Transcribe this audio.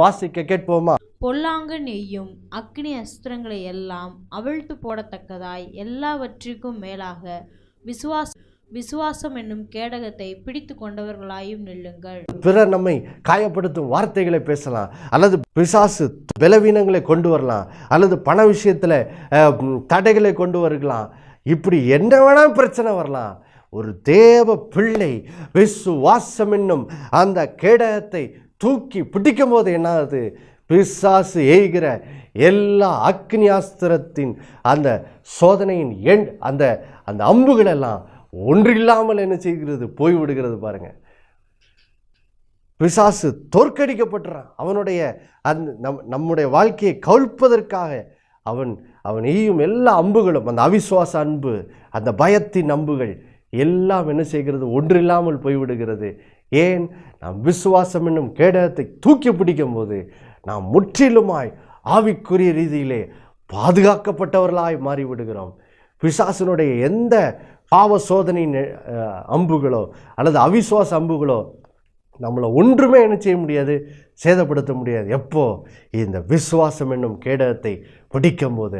வாசிக்க கேட்போமா? பொல்லாங்கு நெய்யும் அக்னி அஸ்திரங்களை எல்லாம் அவிழ்த்து போடத்தக்கதாய் எல்லாவற்றிற்கும் மேலாக விசுவாஸ் விசுவாசம் என்னும் கேடகத்தை பிடித்து கொண்டவர்களாயும் நில்லுங்கள். பிறர் நம்மை காயப்படுத்தும் வார்த்தைகளை பேசலாம் அல்லது பிசாசு பலவீனங்களை கொண்டு வரலாம் அல்லது பண விஷயத்தில் தடைகளை கொண்டு வரலாம். இப்படி என்ன வேணால் பிரச்சனை வரலாம். ஒரு தேவ பிள்ளை விசுவாசம் என்னும் அந்த கேடகத்தை தூக்கி பிடிக்கும் போது என்ன ஆகுது பிசாசு எய்கிற எல்லா அக்னியாஸ்திரத்தின் அந்த சோதனையின் எண் அந்த அந்த அம்புகள் எல்லாம் ஒன்றில்லாமல் என்ன செய்கிறது? போய்விடுகிறது பாருங்க. பிசாசு தோற்கடிக்கப்பட்டுறான். அவனுடைய அந்த நம் நம்முடைய வாழ்க்கையை கவிழ்ப்பதற்காக அவன் அவன் எய்யும் எல்லா அம்புகளும் அந்த அவிசுவாச அன்பு அந்த பயத்தின் அம்புகள் எல்லாம் என்ன செய்கிறது? ஒன்றில்லாமல் போய்விடுகிறது. ஏன் நாம் விசுவாசம் என்னும் கேடகத்தை தூக்கி பிடிக்கும் போது நாம் முற்றிலுமாய் ஆவிக்குரிய ரீதியிலே பாதுகாக்கப்பட்டவர்களாய் மாறிவிடுகிறோம். பிசாசனுடைய எந்த பாவ சோதனையின் அம்புகளோ அல்லது அவிசுவாச அம்புகளோ நம்மளை ஒன்றுமே என்ன செய்ய முடியாது சேதப்படுத்த முடியாது. எப்போ? இந்த விசுவாசம் என்னும் கேடகத்தை பிடிக்கும் போது